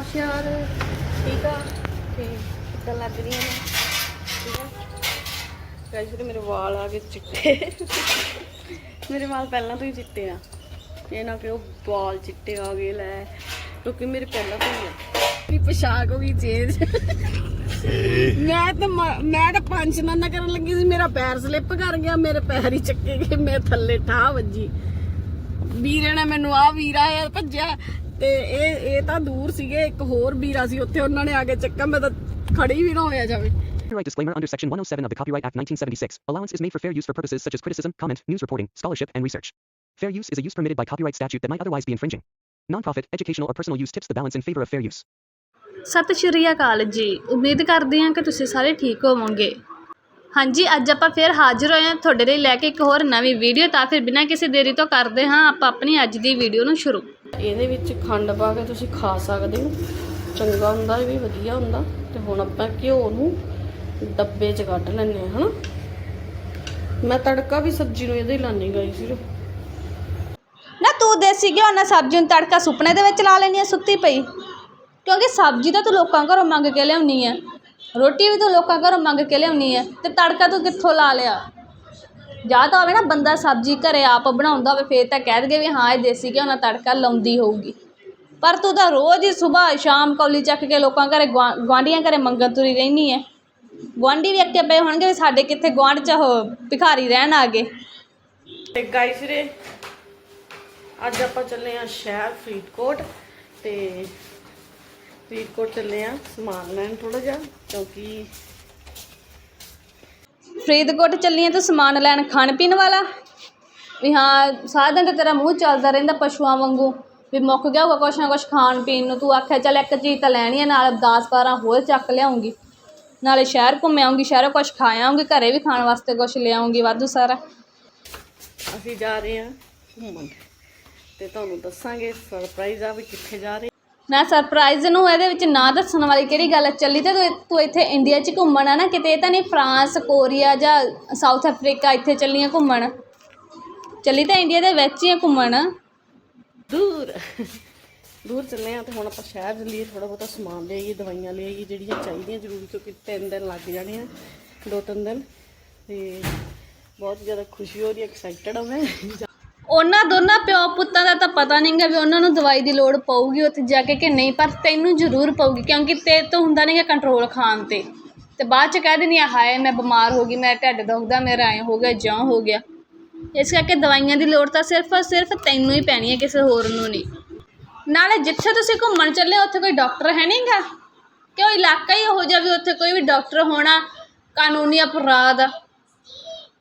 ਨਮਸਕਾਰ ਠੀਕ ਆ? ਤੇ ਕਿੱਦਾਂ ਲੱਗ ਰਹੀਆਂ ਨੇ ਠੀਕ ਆ? ਗਾਇਸ ਵੀਰੇ ਮੇਰੇ ਵਾਲ ਆ ਗਏ ਚਿੱਟੇ। ਮੇਰੇ ਵਾਲ ਪਹਿਲਾਂ ਤੋਂ ਹੀ ਚਿੱਟੇ ਆ। ਇਹ ਨਾ ਕਿ ਉਹ ਵਾਲ ਚਿੱਟੇ ਆ ਗਏ, ਲੈ। ਕਿਉਂਕਿ ਮੇਰੇ ਪਹਿਲਾਂ ਤੋਂ ਹੀ ਆ। ਮੇਰੀ ਪੋਸ਼ਾਕ ਹੋ ਗਈ ਚੇਂਜ। ਮੈਂ ਤਾਂ ਮੈਂ ਤਾਂ ਪੰਜ ਨਾ ਕਰਨ ਲੱਗੀ ਸੀ। ਮੇਰਾ ਪੈਰ ਸਲਿੱਪ ਕਰ ਗਿਆ, ਮੇਰੇ ਪੈਰ ਹੀ ਚੱਕੇ ਗਏ। ਮੈਂ ਥੱਲੇ ਠਾਹ ਵੱਜੀ। ਵੀਰੇ ਨੇ ਮੈਨੂੰ ਆ ਵੀਰਾ ਇਹ ਭੱਜਿਆ। ਤੇ ਇਹ ਇਹ ਤਾਂ ਦੂਰ ਸੀਗੇ ਇੱਕ ਹੋਰ ਵੀਰਾ ਸੀ ਉੱਥੇ ਉਹਨਾਂ ਨੇ ਆ ਕੇ ਚੱਕਾ ਮੈਂ ਤਾਂ ਖੜੀ ਵੀ ਨਾ ਹੋਇਆ ਜਾਵੇ Copyright disclaimer under Section 107 of the Copyright Act 1976. Allowance is made for fair use for purposes such as criticism, comment, news reporting, scholarship, and research. Fair use is a use permitted by copyright statute that might otherwise be infringing. Non-profit, educational, or personal use tips the balance in favor of fair use. ਸਤਿ ਸ਼੍ਰੀ ਅਕਾਲ ਜੀ ਉਮੀਦ ਕਰਦੇ ਹਾਂ ਕਿ ਤੁਸੀਂ ਸਾਰੇ ਠੀਕ ਹੋਵੋਗੇ ਹਾਂਜੀ ਅੱਜ ਆਪਾਂ ਫਿਰ ਹਾਜ਼ਰ ਹੋਏ ਹਾਂ ਤੁਹਾਡੇ ਲਈ ਲੈ ਕੇ ਇੱਕ ਹੋਰ ਨਵੀਂ ਵੀਡੀਓ ਤਾਂ ਫਿਰ ਬਿਨਾਂ ਕਿਸੇ ਦੇਰੀ ਤੋਂ ਕਰਦੇ ਹਾਂ ਆਪਾਂ ਆਪਣੀ ਅੱਜ ਦੀ ਵੀਡੀਓ ਨੂੰ ਸ਼ੁਰੂ ਇਹਦੇ ਵਿੱਚ ਖੰਡ ਪਾ ਕੇ ਤੁਸੀਂ ਖਾ ਸਕਦੇ ਹੋ। ਚੰਗਾ ਹੁੰਦਾ, ਇਹ ਵੀ ਵਧੀਆ ਹੁੰਦਾ। ਤੇ ਹੁਣ ਆਪਾਂ ਘਿਓ ਨੂੰ ਡੱਬੇ 'ਚ ਕੱਢ ਲੈਂਦੇ ਹਾਂ, ਹਨਾ? ਮੈਂ ਤੜਕਾ ਵੀ ਸਬਜ਼ੀ ਨੂੰ ਇਹਦੇ ਹੀ ਲਾਣੀ ਗਈ ਸੀ ਨਾ ਤੂੰ ਦੇਸੀ ਘਿਓ ਨਾਲ ਸਬਜ਼ੀ ਨੂੰ ਤੜਕਾ ਸੁਪਨੇ ਦੇ ਵਿੱਚ ਲਾ ਲੈਣੀ ਆ ਸੁੱਤੀ ਪਈ। ਕਿਉਂਕਿ ਸਬਜ਼ੀ ਤਾਂ ਤੂੰ ਲੋਕਾਂ ਘਰੋਂ ਮੰਗ ਕੇ ਲਿਆਉਣੀ ਆ। ਰੋਟੀ ਵੀ ਤੂੰ ਲੋਕਾਂ ਘਰੋਂ ਮੰਗ ਕੇ ਲਿਆਉਣੀ ਆ। ਤੇ ਤੜਕਾ ਤੂੰ ਕਿੱਥੋਂ ਲਾ ਲਿਆ? ਜਾਂ ਤਾਂ ਹੋਵੇ ਨਾ ਬੰਦਾ ਸਬਜ਼ੀ ਘਰੇ ਆਪ ਬਣਾਉਂਦਾ ਹੋਵੇ, ਫਿਰ ਤਾਂ ਕਹਿ ਦਗੇ ਵੀ ਹਾਂ, ਇਹ ਦੇਸੀ ਘਿਓ ਨਾਲ ਤੜਕਾ ਲਾਉਂਦੀ ਹੋਊਗੀ। ਪਰ ਤੂੰ ਤਾਂ ਰੋਜ਼ ਹੀ ਸਵੇਰ ਸ਼ਾਮ ਕੌਲੀ ਚੱਕ ਕੇ ਲੋਕਾਂ ਘਰੇ ਗੁਆ- ਗੁਆਂਢੀਆਂ ਘਰੇ ਮੰਗਣ ਤੁਰੀ ਰਹਿੰਦੀ ਹੈ ਗੁਆਂਢੀ ਵੀ ਅੱਕੇ ਪਏ ਹੋਣਗੇ ਵੀ ਸਾਡੇ ਕਿੱਥੇ ਗੁਆਂਢ ਚ ਉਹ ਭਿਖਾਰੀ ਰਹਿਣ ਆ ਗਏ। ਤੇ ਗਾਇਸ ਰੇ ਅੱਜ ਆਪਾਂ ਚੱਲੇ ਆ ਸ਼ਹਿਰ ਫਰੀਦਕੋਟ ਤੇ ਫਰੀਦਕੋਟ ਚੱਲੇ ਆ ਸਮਾਨ ਲੈਣ ਥੋੜਾ ਜਿਹਾ, ਕਿਉਂਕਿ ਫਰੀਦਕੋਟ ਚੱਲੀਆਂ ਤੂੰ ਸਮਾਨ ਲੈਣ ਖਾਣ ਪੀਣ ਵਾਲਾ। ਵੀ ਹਾਂ, ਸਾਰਾ ਦਿਨ ਤਾਂ ਤੇਰਾ ਮੂੰਹ ਚੱਲਦਾ ਰਹਿੰਦਾ ਪਸ਼ੂਆਂ ਵਾਂਗੂ। ਵੀ ਮੁੱਕ ਗਿਆ ਹੋਊਗਾ ਕੁਛ ਨਾ ਕੁਛ ਖਾਣ ਪੀਣ ਨੂੰ। ਤੂੰ ਆਖਿਆ, ਚੱਲ ਇੱਕ ਚੀਜ਼ ਤਾਂ ਲੈਣੀ ਹੈ ਨਾਲ 10 12 ਹੋਰ ਚੱਕ ਲਿਆਉਂਗੀ। ਨਾਲੇ ਸ਼ਹਿਰ ਘੁੰਮ ਆਉਂਗੀ, ਸ਼ਹਿਰੋਂ ਕੁਛ ਖਾ ਆਉਂਗੀ, ਘਰੇ ਵੀ ਖਾਣ ਵਾਸਤੇ ਕੁਛ ਲਿਆਉਂਗੀ ਵਾਧੂ ਸਾਰਾ। ਅਸੀਂ ਜਾ ਰਹੇ ਹਾਂ ਘੁੰਮਣ। ਤੇ ਤੁਹਾਨੂੰ ਦੱਸਾਂਗੇ ਸਰਪ੍ਰਾਈਜ਼ ਆ ਵੀ ਕਿੱਥੇ ਜਾ ਰਹੇ ਨਾ ਸਰਪ੍ਰਾਈਜ਼ ਨੂੰ ਇਹਦੇ ਵਿੱਚ ਨਾ ਦੱਸਣ ਵਾਲੀ ਕਿਹੜੀ ਗੱਲ ਚੱਲੀ ਤੇ ਤੂੰ ਤੂੰ ਇੱਥੇ ਇੰਡੀਆ 'ਚ ਘੁੰਮਣ ਆ ਨਾ, ਕਿਤੇ ਇਹ ਤਾਂ ਨਹੀਂ ਫਰਾਂਸ ਕੋਰੀਆ ਜਾਂ ਸਾਊਥ ਅਫਰੀਕਾ ਇੱਥੇ ਚੱਲੀਆਂ ਘੁੰਮਣ? ਚੱਲੀ ਤਾਂ ਇੰਡੀਆ ਦੇ ਵਿੱਚ ਹੀ ਆ ਘੁੰਮਣ। ਦੂਰ। ਦੂਰ ਚੱਲੇ ਆ ਤੇ ਹੁਣ ਆਪਾਂ ਸ਼ਹਿਰ ਚੱਲੀਏ ਥੋੜਾ ਬਹੁਤਾ ਸਮਾਨ ਲਿਆਈਏ, ਦਵਾਈਆਂ ਲਿਆਈਏ, ਜਿਹੜੀਆਂ ਚਾਹੀਦੀਆਂ ਜ਼ਰੂਰ, ਕਿਉਂਕਿ ਤਿੰਨ ਦਿਨ ਲੱਗ ਜਾਣੇ ਆ, ਦੋ ਤਿੰਨ ਦਿਨ। ਤੇ ਬਹੁਤ ਜ਼ਿਆਦਾ ਖੁਸ਼ੀ ਹੋ ਰਹੀ ਹੈ ਐਕਸਾਈਟਡ ਆ ਮੈਂ। ਉਹਨਾਂ ਦੋਨਾਂ ਪਿਓ ਪੁੱਤਾਂ ਦਾ ਤਾਂ ਪਤਾ ਨਹੀਂਗਾ ਵੀ ਉਹਨਾਂ ਨੂੰ ਦਵਾਈ ਦੀ ਲੋੜ ਪਊਗੀ ਉੱਥੇ ਜਾ ਕੇ ਕਿ ਨਹੀਂ ਪਰ ਤੈਨੂੰ ਜ਼ਰੂਰ ਪਊਗੀ ਕਿਉਂਕਿ ਤੇਰੇ ਤੋਂ ਹੁੰਦਾ ਨਹੀਂਗਾ ਕੰਟਰੋਲ ਖਾਣ ਤੇ। ਅਤੇ ਬਾਅਦ ਚ ਕਹਿ ਦਿੰਦੀ ਆ ਹਾਏ ਮੈਂ ਬਿਮਾਰ ਹੋ ਗਈ ਮੇਰਾ ਢਿੱਡ ਦੁਖਦਾ ਮੇਰਾ ਐਂ ਹੋ ਗਿਆ ਜਿਉਂ ਹੋ ਗਿਆ। ਇਸ ਕਰਕੇ ਦਵਾਈਆਂ ਦੀ ਲੋੜ ਤਾਂ ਸਿਰਫ ਔਰ ਸਿਰਫ ਤੈਨੂੰ ਹੀ ਪੈਣੀ ਹੈ ਕਿਸੇ ਹੋਰ ਨੂੰ ਨਹੀਂ। ਨਾਲੇ ਜਿੱਥੇ ਤੁਸੀਂ ਘੁੰਮਣ ਚੱਲੇ ਹੋ, ਉੱਥੇ ਕੋਈ ਡਾਕਟਰ ਹੈ ਨਹੀਂਗਾ? ਕਿ ਉਹ ਇਲਾਕਾ ਹੀ ਇਹੋ ਜਿਹਾ ਵੀ ਉੱਥੇ ਕੋਈ ਵੀ ਡਾਕਟਰ ਹੋਣਾ ਕਾਨੂੰਨੀ ਅਪਰਾਧ। ਆ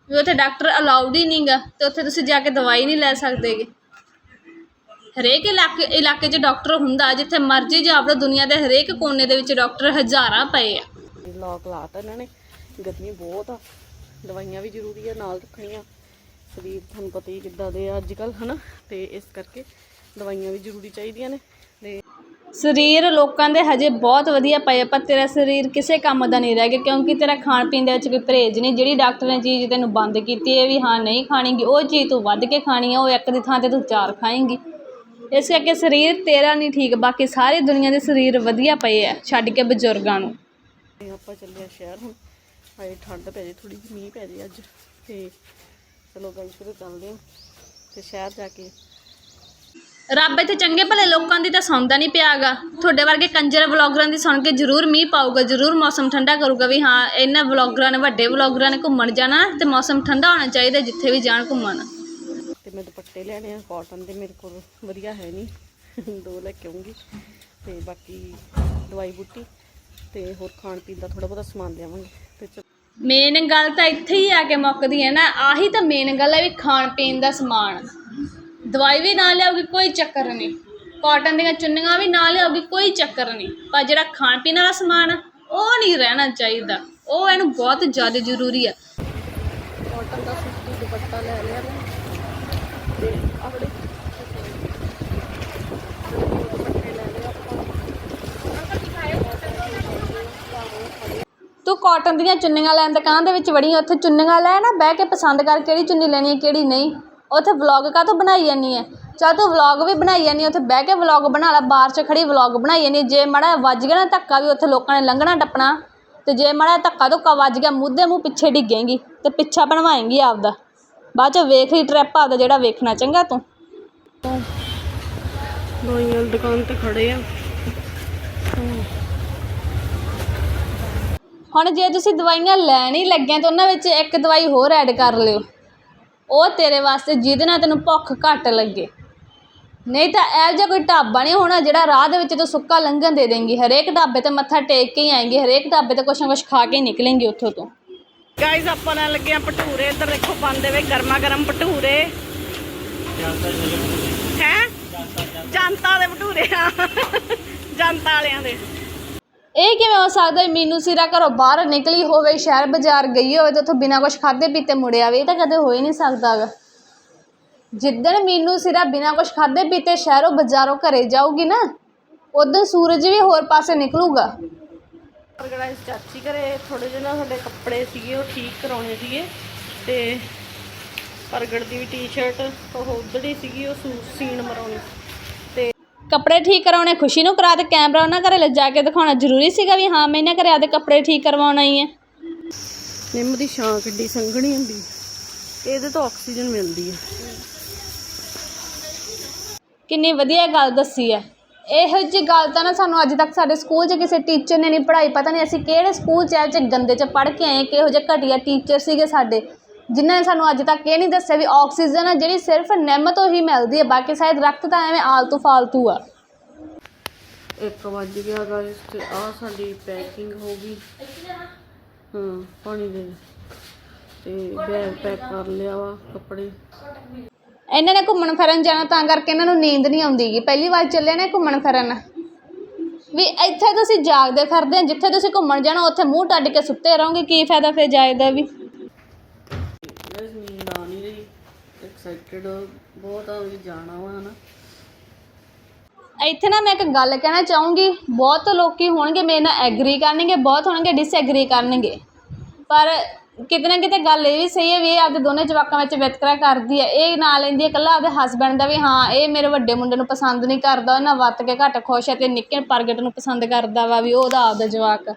ਵੀ ਉੱਥੇ ਡਾਕਟਰ ਅਲਾਉਡ ਹੀ ਨਹੀਂਗਾ ਤੇ ਉੱਥੇ ਤੁਸੀਂ ਜਾ ਕੇ ਦਵਾਈ ਨਹੀਂ ਲੈ ਸਕਦੇਗੇ। ਹਰੇਕ ਇਲਾਕੇ ਇਲਾਕੇ 'ਚ ਡਾਕਟਰ ਹੁੰਦਾ, ਜਿੱਥੇ ਮਰਜ਼ੀ ਜਾ ਆਪਣਾ ਦੁਨੀਆ ਦੇ ਹਰੇਕ ਕੋਨੇ ਦੇ ਵਿੱਚ ਡਾਕਟਰ ਹਜ਼ਾਰਾਂ ਪਏ ਆ। ਲੋਕ ਲਾਤਾ ਇਹਨਾਂ ਨੇ। ਗਰਮੀ ਬਹੁਤ ਆ। ਦਵਾਈਆਂ ਵੀ ਜ਼ਰੂਰੀ ਆ, ਨਾਲ ਰੱਖਣੀਆਂ। ਸਰੀਰ ਤੁਹਾਨੂੰ ਪਤਾ ਹੀ ਕਿੱਦਾਂ ਦੇ ਆ ਅੱਜ ਕੱਲ ਹਨਾ? ਤੇ ਇਸ ਕਰਕੇ ਦਵਾਈਆਂ ਵੀ ਜ਼ਰੂਰੀ ਚਾਹੀਦੀਆਂ ਨੇ। ਸਰੀਰ ਲੋਕਾਂ ਦੇ ਹਜੇ ਬਹੁਤ ਵਧੀਆ ਪਏ ਪਰ ਤੇਰਾ ਸਰੀਰ ਕਿਸੇ ਕੰਮ ਦਾ ਨਹੀਂ ਰਹਿ ਗਿਆ, ਕਿਉਂਕਿ ਤੇਰਾ ਖਾਣ ਪੀਣ ਦੇ ਵਿੱਚ ਕੋਈ ਪਰਹੇਜ਼ ਨਹੀਂ। ਜਿਹੜੀ ਡਾਕਟਰ ਨੇ ਚੀਜ਼ ਤੈਨੂੰ ਬੰਦ ਕੀਤੀ ਹੈ ਵੀ ਹਾਂ ਨਹੀਂ ਖਾਣੀਗੀ, ਉਹ ਚੀਜ਼ ਤੂੰ ਵੱਧ ਕੇ ਖਾਣੀ ਆ, ਉਹ ਇੱਕ ਦੀ ਥਾਂ ਤੇ ਤੂੰ ਚਾਰ ਖਾਏਂਗੀ। ਇਸ ਕਰਕੇ ਸਰੀਰ ਤੇਰਾ ਨਹੀਂ ਠੀਕ, ਬਾਕੀ ਸਾਰੀ ਦੁਨੀਆ ਦੇ ਸਰੀਰ ਵਧੀਆ ਪਏ ਆ, ਛੱਡ ਕੇ ਬਜ਼ੁਰਗਾਂ ਨੂੰ। ਤੇ ਆਪਾਂ ਚੱਲੇ ਆ ਸ਼ਹਿਰ ਹੁਣ। ਹਾਏ, ਠੰਡ ਪੈ ਜੇ ਥੋੜੀ ਜਿਹੀ ਮੀਂਹ ਪੈ ਜੇ ਅੱਜ। ਤੇ ਚਲੋ ਗਾਈਸ ਫਿਰ ਚੱਲਦੇ ਹਾਂ। ਤੇ ਸ਼ਹਿਰ ਜਾ ਕੇ ਰੱਬ ਇੱਥੇ ਚੰਗੇ ਭਲੇ ਲੋਕਾਂ ਦੀ ਤਾਂ ਸੁਣਦਾ ਨਹੀਂ ਪਿਆਗਾ। ਤੁਹਾਡੇ ਵਰਗੇ ਕੰਜਰ ਵਲੌਗਰਾਂ ਦੀ ਸੁਣ ਕੇ ਜ਼ਰੂਰ ਮੀਂਹ ਪਾਊਗਾ ਜ਼ਰੂਰ ਮੌਸਮ ਠੰਡਾ ਕਰੂਗਾ ਵੀ ਹਾਂ ਇਹਨਾਂ ਵਲੌਗਰਾਂ ਨੇ ਵੱਡੇ ਵਲੌਗਰਾਂ ਨੇ ਘੁੰਮਣ ਜਾਣਾ ਤੇ ਮੌਸਮ ਠੰਡਾ ਹੋਣਾ ਚਾਹੀਦਾ ਜਿੱਥੇ ਵੀ ਜਾਣ ਘੁੰਮਣ। ਤੇ ਮੈਂ ਦੁਪੱਟੇ ਲੈਣੇ ਆ ਕਾਟਨ ਦੇ ਮੇਰੇ ਕੋਲ ਵਧੀਆ ਹੈ ਨਹੀਂ। ਦੋ ਲੈ ਕੇ ਆਉਂਗੀ ਤੇ ਬਾਕੀ ਦਵਾਈ ਬੂਟੀ ਤੇ ਹੋਰ ਖਾਣ ਪੀਣ ਦਾ ਥੋੜਾ ਬਹੁਤਾ ਸਮਾਨ ਲਿਆਵਾਂਗੇ। ਤੇ ਮੇਨ ਗੱਲ ਤਾਂ ਇੱਥੇ ਹੀ ਆ ਕੇ ਮੁੱਕਦੀ ਹੈ ਨਾ ਆਹੀ ਤਾਂ ਮੇਨ ਗੱਲ ਹੈ ਵੀ ਖਾਣ ਪੀਣ ਦਾ ਸਮਾਨ। ਦਵਾਈ ਵੀ ਨਾ ਲਿਆਉਗੀ ਕੋਈ ਚੱਕਰ ਨਹੀਂ ਕਾਟਨ ਦੀਆਂ ਚੁੰਨੀਆਂ ਵੀ ਨਾ ਲਿਆਉਗੀ ਕੋਈ ਚੱਕਰ ਨਹੀਂ ਪਰ ਜਿਹੜਾ ਖਾਣ ਪੀਣ ਵਾਲਾ ਸਮਾਨ ਆ, ਉਹ ਨਹੀਂ ਰਹਿਣਾ ਚਾਹੀਦਾ। ਉਹ ਇਹਨੂੰ ਬਹੁਤ ਜ਼ਿਆਦਾ ਜ਼ਰੂਰੀ ਆ। ਕਾਟਨ ਦਾ ਸੂਤੀ ਦੁਪੱਟਾ ਲੈ ਲਿਆ ਮੈਂ। ਤੇ ਆਪਣੇ ਦੁਪੱਟੇ ਲੈ ਲਿਆ ਤੂੰ ਕਾਟਨ ਦੀਆਂ ਚੁੰਨੀਆਂ ਲੈਣ ਦੁਕਾਨ ਦੇ ਵਿੱਚ ਵੜੀ ਉੱਥੇ ਚੁੰਨੀਆਂ ਲੈ ਨਾ ਬਹਿ ਕੇ ਪਸੰਦ ਕਰ ਕਿਹੜੀ ਚੁੰਨੀ ਲੈਣੀ ਹੈ ਕਿਹੜੀ ਨਹੀਂ। ਉੱਥੇ ਵਲੌਗ ਕਾਹਤੋਂ ਬਣਾਈ ਜਾਂਦੀ ਹੈ? ਚੱਲ ਤੂੰ ਵਲੌਗ ਵੀ ਬਣਾਈ ਜਾਨੀ ਉੱਥੇ ਬਹਿ ਕੇ ਵਲੌਗ ਬਣਾ ਲੈ ਬਾਹਰ 'ਚ ਖੜੀ ਵਲੌਗ ਬਣਾਈ ਜਾਨੀ ਜੇ ਮਾੜਾ ਵੱਜ ਗਿਆ ਨਾ ਧੱਕਾ ਵੀ ਉੱਥੇ ਲੋਕਾਂ ਨੇ ਲੰਘਣਾ ਟੱਪਣਾ ਤੇ ਜੇ ਮਾੜਾ ਧੱਕਾ ਧੁੱਕਾ ਵੱਜ ਗਿਆ ਦੇ ਮੂੰਹ ਪਿੱਛੇ ਡਿੱਗੇਂਗੀ ਤੇ ਪਿੱਛਾ ਬਣਵਾਏਂਗੀ ਆਪਦਾ। ਬਾਅਦ 'ਚ ਵੇਖ ਲਈ ਟ੍ਰਿਪ ਆਪਦਾ ਜਿਹੜਾ ਵੇਖਣਾ ਚੰਗਾ ਤੂੰ। ਦਵਾਈਆਂ ਦੁਕਾਨ ਤੇ ਖੜੇ ਆ। ਹੁਣ ਜੇ ਤੁਸੀਂ ਦਵਾਈਆਂ ਲੈਣ ਹੀ ਲੱਗੇ ਤਾਂ ਉਹਨਾਂ ਵਿੱਚ ਇੱਕ ਦਵਾਈ ਹੋਰ ਐਡ ਕਰ ਲਿਓ। ਉਹ ਤੇਰੇ ਵਾਸਤੇ ਜਿਹਦੇ ਨਾਲ ਤੈਨੂੰ ਭੁੱਖ ਘੱਟ ਲੱਗੇ। ਨਹੀਂ ਤਾਂ ਇਹੋ ਜਿਹਾ ਕੋਈ ਢਾਬਾ ਨਹੀਂ ਹੋਣਾ ਜਿਹੜਾ ਰਾਹ ਦੇ ਵਿੱਚ ਤੂੰ ਸੁੱਕਾ ਲੰਘਣ ਦੇ ਦੇਂਗੀ। ਹਰੇਕ ਢਾਬੇ ਤੇ ਮੱਥਾ ਟੇਕ ਕੇ ਹੀ ਆਏਂਗੀ। ਹਰੇਕ ਢਾਬੇ ਤੇ ਕੁਛ ਨਾ ਕੁਛ ਖਾ ਕੇ ਹੀ ਨਿਕਲੇਂਗੀ ਉੱਥੋਂ ਤੋਂ। ਗਾਇਸ ਆਪਾਂ ਨਾਲ ਲੱਗੇ ਆ ਭਟੂਰੇ। ਇੱਧਰ ਦੇਖੋ ਪਾਉਂਦੇ ਵੇ ਗਰਮਾ ਗਰਮ ਭਟੂਰੇ। ਹੈ? ਜਨਤਾ ਦੇ ਭਟੂਰੇ ਆ ਜਨਤਾ ਵਾਲਿਆਂ ਦੇ। ਇਹ ਕਿਵੇਂ ਹੋ ਸਕਦਾ ਮੀਨੂ ਸਿਰਾ ਘਰੋਂ ਬਾਹਰ ਨਿਕਲੀ ਹੋਵੇ, ਸ਼ਹਿਰ ਬਾਜ਼ਾਰ ਗਈ ਹੋਵੇ ਤੇ ਉੱਥੋਂ ਬਿਨਾਂ ਕੁਛ ਖਾਦੇ ਪੀਤੇ ਮੁੜਿਆ ਆਵੇ ਇਹ ਤਾਂ ਕਦੇ ਹੋ ਹੀ ਨਹੀਂ ਸਕਦਾ ਗਾ। ਜਿੱਦਣ ਮੀਨੂ ਸਿਰਾ ਬਿਨਾਂ ਕੁਛ ਖਾਦੇ ਪੀਤੇ ਸ਼ਹਿਰੋਂ ਬਾਜ਼ਾਰੋਂ ਘਰੇ ਜਾਊਗੀ ਨਾ ਉਦੋਂ ਸੂਰਜ ਵੀ ਹੋਰ ਪਾਸੇ ਨਿਕਲੂਗਾ। ਗਾਇਸ ਚਾਚੀ ਘਰੇ ਥੋੜੇ ਜਿਹੇ ਨਾ ਸਾਡੇ ਕੱਪੜੇ ਸੀਗੇ, ਉਹ ਠੀਕ ਕਰਾਉਣੇ ਸੀਗੇ। ਤੇ ਪ੍ਰਗਟ ਦੀ ਵੀ ਟੀ-ਸ਼ਰਟ ਉਹ ਉੱਧਰ ਸੀਗੀ, ਉਹ ਸੂਟ ਸੀਨ ਮਰਾਉਣੀ। ਕੱਪੜੇ ਠੀਕ ਕਰਾਉਣੇ ਖੁਸ਼ੀ ਨੂੰ ਕਰਾ ਤੇ ਕੈਮਰਾ ਉਹਨਾਂ ਘਰੇ ਲਿਜਾ ਕੇ ਦਿਖਾਉਣਾ। ਜ਼ਰੂਰੀ ਸੀਗਾ ਵੀ ਹਾਂ ਮੈਂ ਇਹਨਾਂ ਘਰੇ ਆਦੇ ਕੱਪੜੇ ਠੀਕ ਕਰਵਾਉਣਾ ਹੀ ਹੈ। ਨਿੰਮ ਦੀ ਛਾਂ ਕਿੱਡੀ ਸੰਘਣੀ ਹੁੰਦੀ। ਇਹਦੇ ਤੋਂ ਆਕਸੀਜਨ ਮਿਲਦੀ ਹੈ। ਕਿੰਨੀ ਵਧੀਆ ਗੱਲ ਦੱਸੀ ਹੈ। ਇਹੋ ਜਿਹੀ ਗੱਲ ਤਾਂ ਨਾ ਸਾਨੂੰ ਅੱਜ ਤੱਕ ਸਾਡੇ ਸਕੂਲ 'ਚ ਕਿਸੇ ਟੀਚਰ ਨੇ ਨਹੀਂ ਪੜ੍ਹਾਈ। ਪਤਾ ਨਹੀਂ ਅਸੀਂ ਕਿਹੜੇ ਸਕੂਲ 'ਚ ਐ ਚ ਗੰਦੇ 'ਚ ਪੜ੍ਹ ਕੇ ਆਏ ਕਿਹੋ ਜਿਹੇ ਘਟੀਆ ਟੀਚਰ ਸੀਗੇ ਸਾਡੇ। ਜਿਨ੍ਹਾਂ ਨੇ ਸਾਨੂੰ ਅੱਜ ਤੱਕ ਇਹ ਨਹੀਂ ਦੱਸਿਆ ਵੀ ਆਕਸੀਜਨ ਆ ਜਿਹੜੀ ਸਿਰਫ ਨਿੰਮ ਤੋਂ ਹੀ ਮਿਲਦੀ ਹੈ ਬਾਕੀ ਸਾਰੇ ਦਰਖਤ ਤਾਂ ਐਵੇਂ ਆਲਤੂ ਫਾਲਤੂ ਆ। ਇੱਕ ਵੱਜ ਗਿਆ ਗਾਇਸ ਤੇ ਆ ਸਾਡੀ ਪੈਕਿੰਗ ਹੋ ਗਈ। ਹਾਂ ਪਾਣੀ ਦੇ ਤੇ ਬੈਗ ਪੈਕ ਕਰ ਲਿਆ ਵਾ ਕੱਪੜੇ। ਇਹਨਾਂ ਨੇ ਘੁੰਮਣ ਫਿਰਨ ਜਾਣਾ ਤਾਂ ਕਰਕੇ ਇਹਨਾਂ ਨੂੰ ਨੀਂਦ ਨਹੀਂ ਆਉਂਦੀਗੀ ਪਹਿਲੀ ਵਾਰ ਚੱਲੇ ਨੇ ਘੁੰਮਣ ਫਿਰਨ। ਵੀ ਇੱਥੇ ਤੁਸੀਂ ਜਾਗਦੇ ਫਿਰਦੇ ਜਿੱਥੇ ਤੁਸੀਂ ਘੁੰਮਣ ਜਾਣਾ ਉੱਥੇ ਮੂੰਹ ਟੱਡ ਕੇ ਸੁੱਤੇ ਰਹੋਗੇ ਕੀ ਫਾਇਦਾ ਫਿਰ ਜਾਏ ਦਾ ਵੀ ਗਾਇਸ ਨੀਂਦ ਆ ਨਹੀਂ ਰਹੀ ਐਕਸਾਈਟਡ ਬਹੁਤ ਆ, ਵੀ ਜਾਣਾ ਵਾ, ਹਨਾ। ਇੱਥੇ ਨਾ ਮੈਂ ਇੱਕ ਗੱਲ ਕਹਿਣਾ ਚਾਹੂੰਗੀ, ਬਹੁਤ ਲੋਕੀ ਹੋਣਗੇ ਮੇਰੇ ਨਾਲ ਐਗਰੀ ਕਰਨਗੇ, ਬਹੁਤ ਹੋਣਗੇ ਡਿਸਐਗਰੀ ਕਰਨਗੇ। ਪਰ ਕਿਤੇ ਨਾ ਕਿਤੇ ਗੱਲ ਇਹ ਵੀ ਸਹੀ ਹੈ ਵੀ ਇਹ ਆਪਦੇ ਦੋਨੇ ਜਵਾਕਾਂ ਵਿੱਚ ਵਿਤਕਰਾ ਕਰਦੀ ਹੈ ਇਹ ਨਾਂ ਲੈਂਦੀ ਹੈ ਇਕੱਲਾ ਆਪਦੇ ਹਸਬੈਂਡ ਦਾ ਵੀ, ਹਾਂ, ਇਹ ਮੇਰੇ ਵੱਡੇ ਮੁੰਡੇ ਨੂੰ ਪਸੰਦ ਨਹੀਂ ਕਰਦਾ ਉਹਨਾਂ ਵੱਤ ਕੇ ਘੱਟ ਖੁਸ਼ ਹੈ ਤੇ ਨਿੱਕੇ ਪ੍ਰਗਟ ਨੂੰ ਪਸੰਦ ਕਰਦਾ ਵਾ ਵੀ ਉਹਦਾ ਆਪਦਾ ਜਵਾਕ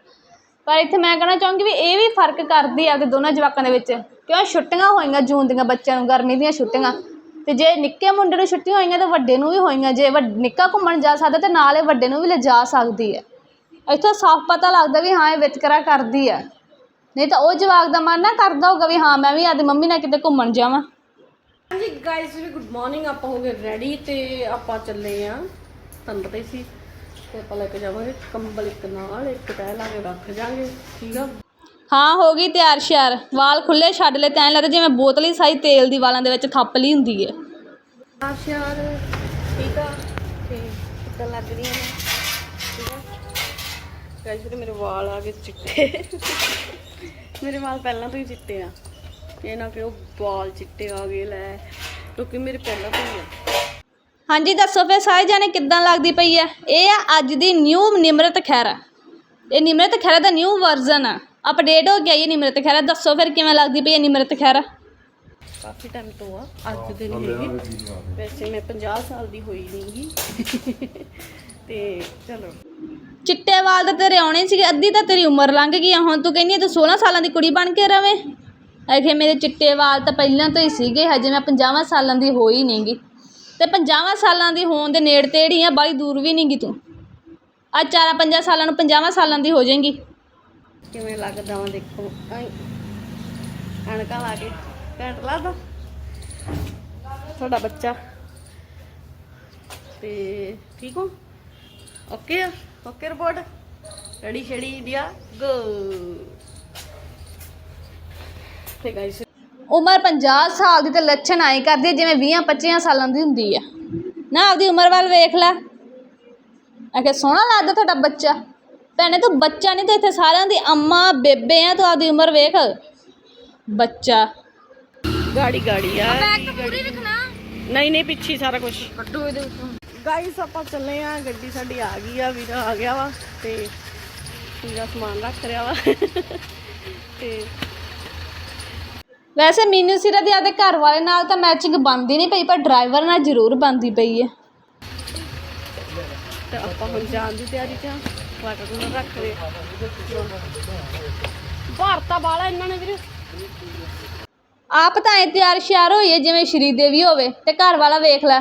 ਪਰ ਇੱਥੇ ਮੈਂ ਕਹਿਣਾ ਚਾਹੂੰਗੀ ਵੀ ਇਹ ਵੀ ਫ਼ਰਕ ਕਰਦੀ ਆ ਆਪਦੇ ਦੋਨਾਂ ਜਵਾਕਾਂ ਦੇ ਵਿੱਚ। ਕਿਉਂ? ਛੁੱਟੀਆਂ ਹੋਈਆਂ ਜੂਨ ਦੀਆਂ ਬੱਚਿਆਂ ਨੂੰ, ਗਰਮੀ ਦੀਆਂ ਛੁੱਟੀਆਂ। ਤੇ ਜੇ ਨਿੱਕੇ ਮੁੰਡੇ ਨੂੰ ਛੁੱਟੀਆਂ ਹੋਈਆਂ ਤਾਂ ਵੱਡੇ ਨੂੰ ਵੀ ਹੋਈਆਂ। ਜੇ ਵੱਡ- ਨਿੱਕਾ ਘੁੰਮਣ ਜਾ ਸਕਦਾ ਤੇ ਨਾਲੇ ਵੱਡੇ ਨੂੰ ਵੀ ਲਿਜਾ ਸਕਦੀ ਹੈ। ਇੱਥੋਂ ਸਾਫ਼ ਪਤਾ ਲੱਗਦਾ ਵੀ ਹਾਂ, ਇਹ ਵਿਤਕਰਾ ਕਰਦੀ ਹੈ। ਨਹੀਂ ਤਾਂ ਉਹ ਜਵਾਕ ਦਾ ਮਨ ਨਾ ਕਰਦਾ ਹੋਊਗਾ ਵੀ ਹਾਂ, ਮੈਂ ਵੀ ਆਪਦੀ ਮੰਮੀ ਨਾਲ ਕਿਤੇ ਘੁੰਮਣ ਜਾਵਾਂ। ਹਾਂਜੀ ਗਾਇਸ ਵੀ ਗੁੱਡ ਮਾਰਨਿੰਗ ਆਪਾਂ ਹੋ ਗਏ ਰੈਡੀ ਤੇ ਆਪਾਂ ਚੱਲੇ ਆ। ਤੁਹਾਨੂੰ ਪਤਾ ਹੀ ਸੀ। ਤੇ ਆਪਾਂ ਲੈ ਕੇ ਜਾਵਾਂਗੇ ਕੰਬਲ ਇੱਕ ਨਾਲ ਇੱਕ ਤਹਿ ਲਾ ਕੇ ਰੱਖ ਜਾਾਂਗੇ ਠੀਕ ਆ? ਹਾਂ ਹੋ ਗਈ ਤਿਆਰ ਸ਼ਿਆਰ। ਵਾਲ ਖੁੱਲੇ ਛੱਡ ਲੈ ਤੈਂ ਲੱਗਦਾ ਜਿਵੇਂ ਬੋਤਲ ਹੀ ਸਾਈ ਤੇਲ ਦੀ ਵਾਲਾਂ ਦੇ ਵਿੱਚ ਥੱਪ ਲਈ ਹੁੰਦੀ ਹੈ ਆਸ਼ਿਆਰ ਠੀਕ ਆ? ਤੇ ਕਿੱਦਾਂ ਲੱਗ ਰਹੀਆਂ ਨੇ ਠੀਕ ਆ? ਗਾਇਸ ਵੀਰੇ ਮੇਰੇ ਵਾਲ ਆ ਗਏ ਚਿੱਟੇ। ਮੇਰੇ ਵਾਲ ਪਹਿਲਾਂ ਤੋਂ ਹੀ ਚਿੱਟੇ ਆ। ਇਹ ਨਾ ਕਿ ਉਹ ਵਾਲ ਚਿੱਟੇ ਆ ਗਏ ਲੈ ਕਿਉਂਕਿ ਮੇਰੇ ਪਹਿਲਾਂ ਤੋਂ ਹੀ ਆ। ਹਾਂਜੀ ਦੱਸੋ ਫਿਰ ਸਾਰੇ ਜਾਣੇ ਕਿੱਦਾਂ ਲੱਗਦੀ ਪਈ ਹੈ? ਇਹ ਆ ਅੱਜ ਦੀ ਨਿਊ ਨਿਮਰਤ ਖਹਿਰਾ। ਇਹ ਨਿਮਰਤ ਖਹਿਰਾ ਦਾ ਨਿਊ ਵਰਜ਼ਨ ਆ। ਅਪਡੇਟ ਹੋ ਗਿਆ ਇਹ ਨਿਮਰਤ ਖਹਿਰਾ। ਦੱਸੋ ਫਿਰ ਕਿਵੇਂ ਲੱਗਦੀ ਪਈ ਹੈ ਨਿਮਰਤ ਖਹਿਰਾ? ਕਾਫੀ ਟਾਈਮ ਤੋਂ ਆ ਅੱਜ ਦੇ ਨਹੀਂ ਹੈਗੀ ਵੈਸੇ ਮੈਂ 50 ਸਾਲ ਦੀ ਹੋਈ ਨਹੀਂਗੀ। ਤੇ ਚਲੋ। ਚਿੱਟੇ ਵਾਲ ਤਾਂ ਤੇਰੇ ਆਉਣੇ ਸੀਗੇ ਅੱਧੀ ਤਾਂ ਤੇਰੀ ਉਮਰ ਲੰਘ ਗਈ ਆ। ਹੁਣ ਤੂੰ ਕਹਿੰਦੀ ਤੂੰ 16 ਸਾਲਾਂ ਦੀ ਕੁੜੀ ਬਣ ਕੇ ਰਵੇਂ। ਆਖੇ ਮੇਰੇ ਚਿੱਟੇ ਵਾਲ ਤਾਂ ਪਹਿਲਾਂ ਤੋਂ ਹੀ ਸੀਗੇ ਹਜੇ ਮੈਂ 50 ਸਾਲਾਂ ਦੀ ਹੋਈ ਨਹੀਂਗੀ। ਤੇ 50 ਸਾਲਾਂ ਦੀ ਹੋਣ ਦੇ ਨੇੜੇ ਤੇੜੀ ਆ, ਬਾਲੀ ਦੂਰ ਵੀ ਨਹੀਂਗੀ ਤੂੰ। ਆ ਚਾਰਾਂ ਪੰਜਾਂ ਸਾਲਾਂ ਨੂੰ 50 ਸਾਲਾਂ ਦੀ ਹੋ ਜਾਏਂਗੀ। ਕਿਵੇਂ ਲੱਗਦਾ ਵਾ ਦੇਖੋ, ਆਈ ਅਣਕਾ ਲਾ ਕੇ ਘੈਂਟ ਲੱਗਦਾ ਤੁਹਾਡਾ ਬੱਚਾ? ਤੇ ਠੀਕ ਹੋ? Okay okay report. Ready shady India, go. ਤੇ ਗਾਇਸ ਉਮਰ 50 ਸਾਲ ਦੀ ਤੇ ਲੱਛਣ ਆਈ ਕਰਦੀ ਜਿਵੇਂ 20 25 ਸਾਲਾਂ ਦੀ ਹੁੰਦੀ ਆ। ਨਾ ਆਪਦੀ ਉਮਰ ਵੱਲ ਵੇਖ ਲੈ। ਆਖੇ ਸੋਹਣਾ ਲੱਗਦਾ ਤੁਹਾਡਾ ਬੱਚਾ। ਭੈਣੇ ਤੂੰ ਬੱਚਾ ਨਹੀਂ ਤੇ ਇੱਥੇ ਸਾਰਿਆਂ ਦੀ ਅੰਮਾ ਬੇਬੇ ਆ ਤੂੰ ਆਪਦੀ ਉਮਰ ਵੇਖ। ਬੱਚਾ। ਗਾੜੀ ਗਾੜੀ ਆ। ਪੂਰੀ ਵਿਖਣਾ। ਨਹੀਂ ਨਹੀਂ ਪਿੱਛੇ ਸਾਰਾ ਕੁਝ ਕੱਢੋ ਇਹਦੇ ਵਿੱਚੋਂ। ਗਾਈਸ ਆਪਾਂ ਚੱਲੇ ਆ ਗੱਡੀ ਸਾਡੀ ਆ ਗਈ ਆ ਵੀਰਾ ਆ ਗਿਆ ਵਾ ਤੇ ਵੀਰਾ ਸਮਾਨ ਰੱਖ ਰਿਹਾ ਵਾ। ਤੇ ਵੈਸੇ ਮੀਨੂ ਸਿਰਾ ਦੀ ਆਦੇ ਘਰ ਵਾਲੇ ਨਾਲ ਤਾਂ ਮੈਚਿੰਗ ਬਣਦੀ ਨਹੀਂ ਪਈ ਪਰ ਡਰਾਈਵਰ ਨਾਲ ਜ਼ਰੂਰ ਬਣਦੀ ਪਈ ਹੈ। ਤੇ ਆਪਾਂ ਹੁਣ ਜਾਣ ਦੀ ਤਿਆਰੀ ਚ ਟਰੱਕ ਨੂੰ ਰੱਖ ਦੇ। ਭਾਰਤਾ ਵਾਲਾ ਇਹਨਾਂ ਨੇ ਵੀਰੇ। ਆਪ ਤਾਂ ਐ ਤਿਆਰ ਸ਼ਿਆਰ ਹੋਈ ਹੈ ਜਿਵੇਂ ਸ਼੍ਰੀਦੇਵੀ ਹੋਵੇ ਤੇ ਘਰ ਵਾਲਾ ਵੇਖ ਲੈ।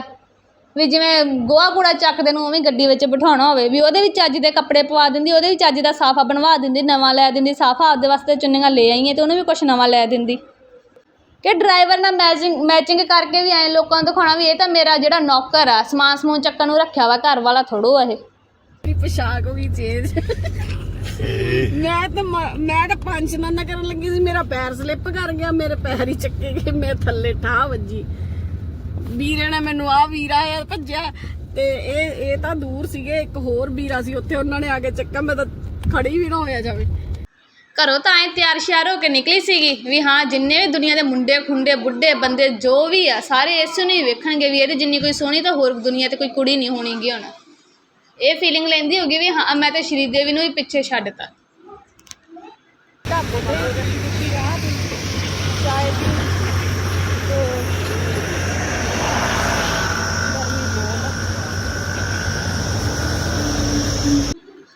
ਵੀ ਜਿਵੇਂ ਗੋਹਾ ਕੂੜਾ ਚੱਕਦੇ ਨੂੰ ਉਵੇਂ ਗੱਡੀ ਵਿੱਚ ਬਿਠਾਉਣਾ ਹੋਵੇ ਵੀ ਉਹਦੇ ਵੀ ਚੱਜ ਦੇ ਕੱਪੜੇ ਪਵਾ ਦਿੰਦੀ ਉਹਦੇ ਵੀ ਚੱਜ ਦਾ ਸਾਫਾ ਬਣਵਾ ਦਿੰਦੀ ਨਵਾਂ ਲੈ ਦਿੰਦੀ ਸਾਫਾ ਆਪਦੇ ਵਾਸਤੇ ਚੁੰਨੀਆਂ ਲੈ ਆਈ ਹੈ ਤੇ ਉਹਨੂੰ ਵੀ ਕੁਛ ਨਵਾਂ ਲੈ ਦਿੰਦੀ। ਕਿ ਡਰਾਈਵਰ ਨਾਲ ਮੈਚਿੰਗ ਮੈਚਿੰਗ ਕਰਕੇ ਵੀ ਐ ਲੋਕਾਂ ਨੂੰ ਦਿਖਾਉਣਾ ਵੀ ਇਹ ਤਾਂ ਮੇਰਾ ਜਿਹੜਾ ਨੌਕਰ ਆ, ਸਮਾਨ ਸਮੂਨ ਚੱਕਣ ਨੂੰ ਰੱਖਿਆ ਵਾ, ਘਰ ਵਾਲਾ ਥੋੜੋ ਇਹ। ਦੀ ਪੋਸ਼ਾਕ ਹੋ ਗਈ ਚੇਂਜ। ਮੈਂ ਤਾਂ ਮ- ਮੈਂ ਤਾਂ ਪੰਜ ਨਾ ਕਰਨ ਲੱਗੀ ਸੀ, ਮੇਰਾ ਪੈਰ ਸਲਿੱਪ ਕਰ ਗਿਆ, ਮੇਰੇ ਪੈਰ ਹੀ ਚੱਕੇ ਗਏ, ਮੈਂ ਥੱਲੇ ਠਾਹ ਵੱਜੀ। ਵੀਰੇ ਨੇ ਮੈਨੂੰ ਆ ਵੀਰਾ ਆ ਭੱਜਿਆ, ਤੇ ਇਹ ਇਹ ਤਾਂ ਦੂਰ ਸੀਗੇ, ਇੱਕ ਹੋਰ ਵੀਰਾ ਸੀ, ਉੱਥੇ ਉਹਨਾਂ ਨੇ ਆ ਕੇ ਚੱਕਾ, ਮੈਂ ਤਾਂ ਖੜੀ ਵੀ ਨਾ ਹੋਇਆ ਜਾਵੇ। ਘਰੋਂ ਤਾਂ ਐਂ ਤਿਆਰ ਸ਼ਿਆਰ ਹੋ ਕੇ ਨਿਕਲੀ ਸੀਗੀ ਵੀ ਹਾਂ, ਜਿੰਨੇ ਵੀ ਦੁਨੀਆ ਦੇ ਮੁੰਡੇ, ਖੁੰਡੇ, ਬੁੱਢੇ, ਬੰਦੇ ਜੋ ਵੀ ਆ, ਸਾਰੇ ਇਸ ਨੂੰ ਹੀ ਵੇਖਣਗੇ ਵੀ ਇਹਦੇ ਜਿੰਨੀ ਕੋਈ ਸੋਹਣੀ ਤਾਂ ਹੋਰ ਦੁਨੀਆ ਤੇ ਕੋਈ ਕੁੜੀ ਨਹੀਂ ਹੋਣੀਗੀ ਹੁਣ। ਇਹ ਫੀਲਿੰਗ ਲੈਂਦੀ ਹੋਗੀ ਵੀ ਹਾਂ, ਮੈਂ ਤਾਂ ਸ਼੍ਰੀਦੇਵੀ ਨੂੰ ਵੀ ਪਿੱਛੇ ਛੱਡਤਾ ਢਾਬੇ ਤੇ ਗੱਡੀ ਗੁੱਡੀ ਰਾਹ ਦੀ ਚਾਏ ਦੀ ਤੇ ਗਰਮੀ ਬਹੁਤ ਆ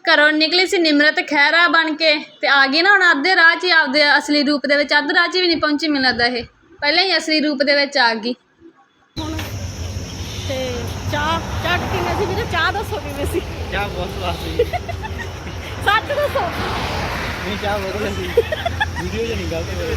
ਘਰੋਂ ਨਿਕਲੀ ਸੀ ਨਿਮਰਤ ਖਹਿਰਾ ਬਣ ਕੇ ਤੇ ਆ ਗਈ ਨਾ ਹੁਣ ਅੱਧੇ ਰਾਹ 'ਚ ਹੀ ਆਪਦੇ ਅਸਲੀ ਰੂਪ ਦੇ ਵਿੱਚ ਅੱਧ ਰਾਹ 'ਚ ਵੀ ਨਹੀਂ ਪਹੁੰਚੀ ਮੈਨੂੰ ਲੱਗਦਾ ਇਹ। ਪਹਿਲਾਂ ਹੀ ਅਸਲੀ ਰੂਪ ਦੇ ਵਿੱਚ ਆ ਗਈ। ਹੁਣ ਤੇ ਚਾਹ ਚਾਹ ਕਿਵੇਂ ਸੀ ਵੀਰੇ ਚਾਹ ਦੱਸੋ ਕਿਵੇਂ ਸੀ? ਚਾਹ ਬਹੁਤ ਸਵਾਦ ਸੀ। ਸੱਚ ਦੱਸੋ? ਨਹੀਂ ਚਾਹ ਬਹੁਤ ਲੱਗੀ ਵੀਡੀਓ 'ਚ ਨਹੀਂ ਗਲਤੀ ਹੋਈ।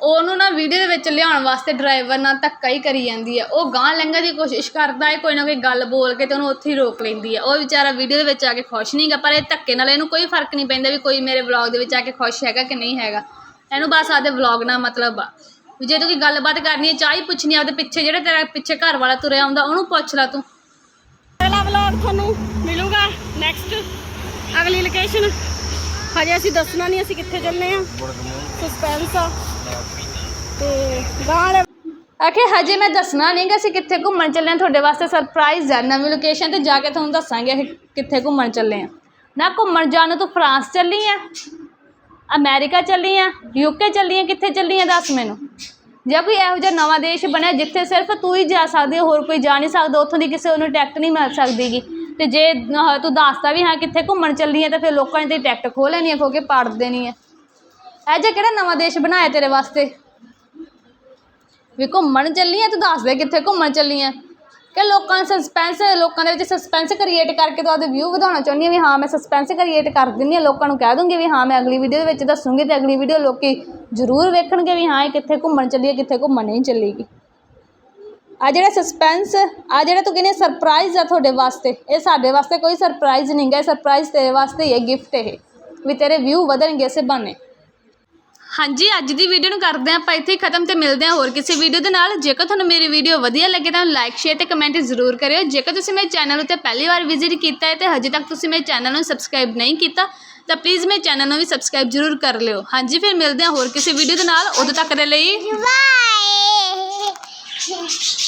ਉਹਨੂੰ ਨਾ ਵੀਡੀਓ ਦੇ ਵਿੱਚ ਲਿਆਉਣ ਵਾਸਤੇ ਡਰਾਈਵਰ ਨਾਲ ਧੱਕਾ ਹੀ ਕਰੀ ਜਾਂਦੀ ਹੈ ਉਹ ਗਾਂ ਲੰਘਣ ਦੀ ਕੋਸ਼ਿਸ਼ ਕਰਦਾ ਹੈ ਕੋਈ ਨਾ ਕੋਈ ਗੱਲ ਬੋਲ ਕੇ ਤੇ ਉਹਨੂੰ ਉੱਥੇ ਹੀ ਰੋਕ ਲੈਂਦੀ ਹੈ ਉਹ ਵਿਚਾਰਾ ਵੀਡੀਓ ਦੇ ਵਿੱਚ ਆ ਕੇ ਖੁਸ਼ ਨਹੀਂਗਾ ਪਰ ਇਹ ਧੱਕੇ ਨਾਲ ਇਹਨੂੰ ਕੋਈ ਫ਼ਰਕ ਨਹੀਂ ਪੈਂਦਾ ਵੀ ਕੋਈ ਮੇਰੇ ਵਲੌਗ ਦੇ ਵਿੱਚ ਆ ਕੇ ਖੁਸ਼ ਹੈਗਾ ਕਿ ਨਹੀਂ ਹੈਗਾ। ਇਹਨੂੰ ਬਸ ਆਦੇ ਵਲੌਗ ਨਾਲ ਮਤਲਬ ਆ। ਵੀ ਜੇ ਤੂੰ ਕੋਈ ਗੱਲਬਾਤ ਕਰਨੀ ਹੈ ਚਾਹ ਹੀ ਪੁੱਛਣੀ ਆ ਉਹਦੇ ਪਿੱਛੇ ਜਿਹੜਾ ਤੇਰਾ ਪਿੱਛੇ ਘਰ ਵਾਲਾ ਤੁਰਿਆ ਆਉਂਦਾ ਉਹਨੂੰ ਪੁੱਛ ਲੈ ਤੂੰ। ਅਗਲਾ ਵਲੌਗ ਤੁਹਾਨੂੰ ਮਿਲੂਗਾ ਨੈਕਸਟ ਅਗਲੀ ਲੋਕੇਸ਼ਨ ਹਜੇ ਅਸੀਂ ਦੱਸਣਾ ਨਹੀਂ ਅਸੀਂ ਕਿੱਥੇ ਚੱਲੇ ਆ ਸਸਪੈਂਸ ਆ। ਤੇ ਗਾਂ ਆਖੇ ਹਜੇ ਮੈਂ ਦੱਸਣਾ ਨਹੀਂ ਕਿ ਅਸੀਂ ਕਿੱਥੇ ਘੁੰਮਣ ਚੱਲੇ ਹਾਂ ਤੁਹਾਡੇ ਵਾਸਤੇ ਸਰਪ੍ਰਾਈਜ਼ ਹੈ। ਨਵੀਂ ਲੋਕੇਸ਼ਨ ਤੇ ਜਾ ਕੇ ਤੁਹਾਨੂੰ ਦੱਸਾਂਗੇ ਅਸੀਂ ਕਿੱਥੇ ਘੁੰਮਣ ਚੱਲੇ ਹਾਂ। ਨਾ ਘੁੰਮਣ ਜਾਣ ਨੂੰ ਤੂੰ ਫਰਾਂਸ ਚੱਲੀ ਆ? ਅਮਰੀਕਾ ਚੱਲੀ ਆ? ਯੂਕੇ ਚੱਲੀ ਆ? ਕਿੱਥੇ ਚੱਲੀ ਆ? ਦੱਸ ਮੈਨੂੰ। ਜੇ ਕੋਈ ਇਹੋ ਜਿਹਾ ਨਵਾਂ ਦੇਸ਼ ਬਣਿਆ ਜਿੱਥੇ ਸਿਰਫ ਤੂੰ ਹੀ ਜਾ ਸਕਦੀ ਹੈ ਹੋਰ ਕੋਈ ਜਾ ਨਹੀਂ ਸਕਦਾ ਉੱਥੋਂ ਦੀ ਕਿਸੇ ਨੂੰ ਟਿਕਟ ਨਹੀਂ ਮਿਲ ਸਕਦੀਗੀ। ਤੇ ਜੇ ਅਹ, ਤੂੰ ਦੱਸਦਾ ਵੀ ਹਾਂ ਕਿੱਥੇ ਘੁੰਮਣ ਚੱਲੀ ਆ ਤਾਂ ਫਿਰ ਲੋਕਾਂ ਨੇ ਤੇ ਟਿਕਟ ਖੋਹ ਲੈਣੀ ਆ ਖੋ ਕੇ ਪਾੜ ਦੇਣੀ ਆ। ਇਹ ਜਿਹਾ ਕਿਹੜਾ ਨਵਾਂ ਦੇਸ਼ ਬਣਾਇਆ ਤੇਰੇ ਵਾਸਤੇ? ਵੀ ਘੁੰਮਣ ਚੱਲੀ ਆ, ਤੂੰ ਦੱਸ ਦੇ ਕਿੱਥੇ ਘੁੰਮਣ ਚੱਲੀ ਆ। ਕਿ ਲੋਕਾਂ ਨੂੰ ਸਸਪੈਂਸ ਲੋਕਾਂ ਦੇ ਵਿੱਚ ਸਸਪੈਂਸ ਕ੍ਰੀਏਟ ਕਰਕੇ ਤੂੰ ਆਪਦੇ ਵਿਊ ਵਧਾਉਣਾ ਚਾਹੁੰਦੀ ਆ ਵੀ ਹਾਂ, ਮੈਂ ਸਸਪੈਂਸ ਕ੍ਰੀਏਟ ਕਰ ਦਿੰਦੀ ਆ, ਲੋਕਾਂ ਨੂੰ ਕਹਿ ਦੂੰਗੀ ਵੀ ਹਾਂ, ਮੈਂ ਅਗਲੀ ਵੀਡੀਓ ਦੇ ਵਿੱਚ ਦੱਸੂੰਗੀ ਤੇ ਅਗਲੀ ਵੀਡੀਓ ਲੋਕੀ ਜ਼ਰੂਰ ਵੇਖਣਗੇ ਵੀ ਹਾਂ, ਇਹ ਕਿੱਥੇ ਘੁੰਮਣ ਚੱਲੀ ਆ ਕਿੱਥੇ ਘੁੰਮਣ ਨਹੀਂ ਚੱਲੀਗੀ। ਆ ਜਿਹੜਾ ਸਸਪੈਂਸ ਆ ਜਿਹੜਾ ਤੂੰ ਕਹਿੰਦੀ ਸਰਪ੍ਰਾਈਜ਼ ਆ ਤੁਹਾਡੇ ਵਾਸਤੇ, ਇਹ ਸਾਡੇ ਵਾਸਤੇ ਕੋਈ ਸਰਪ੍ਰਾਈਜ਼ ਨਹੀਂ ਗਾ ਸਰਪ੍ਰਾਈਜ਼ ਤੇਰੇ ਵਾਸਤੇ ਹੀ ਹੈ ਗਿਫਟ ਇਹ। ਵੀ ਤੇਰੇ ਵਿਊ ਵਧਣਗੇ, ਇਸੇ ਬਹਾਨੇ। ਹਾਂਜੀ, ਅੱਜ ਦੀ ਵੀਡੀਓ ਨੂੰ ਕਰਦੇ ਹਾਂ ਆਪਾਂ ਇੱਥੇ ਖਤਮ ਤੇ ਮਿਲਦੇ ਹਾਂ ਹੋਰ ਕਿਸੇ ਵੀਡੀਓ ਦੇ ਨਾਲ। ਜੇਕਰ ਤੁਹਾਨੂੰ ਮੇਰੀ ਵੀਡੀਓ ਵਧੀਆ ਲੱਗੇ ਤਾਂ ਲਾਈਕ ਸ਼ੇਅਰ ਤੇ ਕਮੈਂਟ ਜ਼ਰੂਰ ਕਰਿਓ। ਜੇਕਰ ਤੁਸੀਂ ਮੇਰੇ ਚੈਨਲ ਉੱਤੇ ਪਹਿਲੀ ਵਾਰ ਵਿਜ਼ਿਟ ਕੀਤਾ ਹੈ ਤੇ ਹਜੇ ਤੱਕ ਤੁਸੀਂ ਮੇਰੇ ਚੈਨਲ ਨੂੰ ਸਬਸਕ੍ਰਾਈਬ ਨਹੀਂ ਕੀਤਾ, ਤਾਂ ਪਲੀਜ਼ ਮੇਰੇ ਚੈਨਲ ਨੂੰ ਵੀ ਸਬਸਕ੍ਰਾਈਬ ਜ਼ਰੂਰ ਕਰ ਲਿਓ। ਹਾਂਜੀ, ਫਿਰ ਮਿਲਦੇ ਹਾਂ ਹੋਰ ਕਿਸੇ ਵੀਡੀਓ ਦੇ ਨਾਲ। ਉਦੋਂ ਤੱਕ ਦੇ ਲਈ Bye.